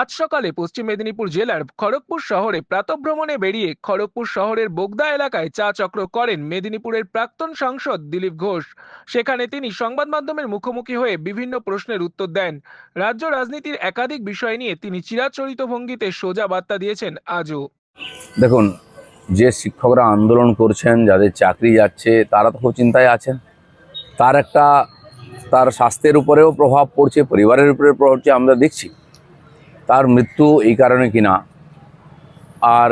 আজ সকালে পশ্চিম মেদিনীপুর জেলার খড়গপুর শহরে প্রাতভ্রমণে বেরিয়ে খড়গপুর শহরের বোগদা এলাকায় চা চক্র করেন মেদিনীপুরের প্রাক্তন সাংসদ দিলীপ ঘোষ। সেখানে তিনি সংবাদ মাধ্যমের মুখোমুখি হয়ে বিভিন্ন প্রশ্নের উত্তর দেন। রাজ্য রাজনীতির একাধিক বিষয় নিয়ে তিনি চিরাচরিত ভঙ্গিতে সোজা বার্তা দিয়েছেন আজও। দেখুন, যে শিক্ষকরা আন্দোলন করছেন, যাদের চাকরি যাচ্ছে, তারা তো খুব চিন্তায় আছেন। তার একটা, তার স্বাস্থ্যের উপরেও প্রভাব পড়ছে, পরিবারের উপরে প্রভাব পড়ছে, আমরা দেখছি। তার মৃত্যু এই কারণে কিনা? আর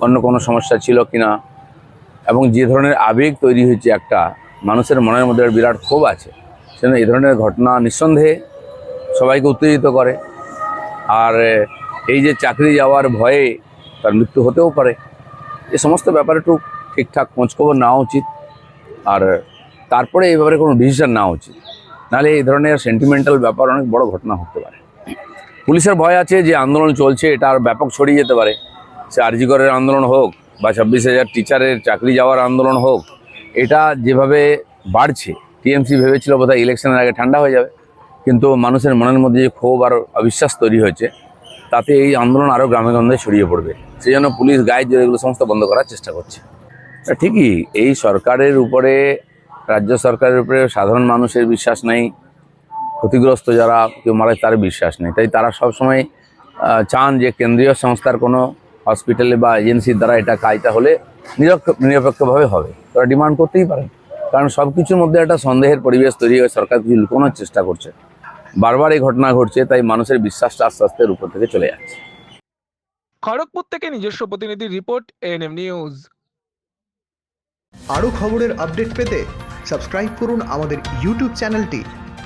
অন্য কোনো সমস্যা ছিল কিনা? এবং যে ধরনের আবেগ তৈরি হয়েছে একটা, মানুষের মনের মধ্যে বিরাট ক্ষোভ আছে। সেজন্য এই ধরনের ঘটনা নিঃসন্দেহে সবাইকে উত্তেজিত করে। আর এই যে চাকরি যাওয়ার ভয়ে তার মৃত্যু হতেও পারে। এ সমস্ত ব্যাপারে একটু ঠিকঠাক খোঁজখবর নেওয়া উচিত। আর, তারপরে এই ব্যাপারে কোনো ডিসিশন নেওয়া উচিত। নাহলে এই ধরনের সেন্টিমেন্টাল ব্যাপার অনেক বড় ঘটনা হতে পারে। পুলিশের ভয় আছে যে আন্দোলন চলছে, এটা আর ব্যাপক ছড়িয়ে যেতে পারে। সে আরজিগরের আন্দোলন হোক বা ছাব্বিশ হাজার টিচারের চাকরি যাওয়ার আন্দোলন হোক, এটা যেভাবে বাড়ছে, টিএমসি ভেবেছিল বোধহয় ইলেকশনের আগে ঠান্ডা হয়ে যাবে। কিন্তু মানুষের মনের মধ্যে যে ক্ষোভ আর অবিশ্বাস তৈরি হয়েছে, তাতে এই আন্দোলন আরও গ্রামে গঞ্জে ছড়িয়ে পড়বে। সেই জন্য পুলিশ গাইড এগুলো সমস্ত বন্ধ করার চেষ্টা করছে। ঠিকই, এই সরকারের উপরে, রাজ্য সরকারের উপরে সাধারণ মানুষের বিশ্বাস নেই ক্ষতিগ্রস্ত যারা কেউ মারা যায় তার বিশ্বাস নেই। তাই তারা সবসময় চান যে কেন্দ্রীয় সংস্থার কোনো হসপিটালে বা এজেন্সির দ্বারা এটা কাজটা হলে নিরক্ষ- নিরপেক্ষভাবে হবে। তারা ডিমান্ড করতেই পারেন। কারণ সব কিছুর মধ্যে একটা সন্দেহের পরিবেশ তৈরি হয়ে সরকার কিছু লুকোনোর চেষ্টা করছে। বারবার এই ঘটনা ঘটছে তাই মানুষের বিশ্বাসটা আস্তে আস্তে উপর থেকে চলে যাচ্ছে। খড়গপুর থেকে নিজস্ব প্রতিনিধি রিপোর্ট এএনএম নিউজ আরও খবরের আপডেট পেতে সাবস্ক্রাইব করুন আমাদের ইউটিউব চ্যানেলটি।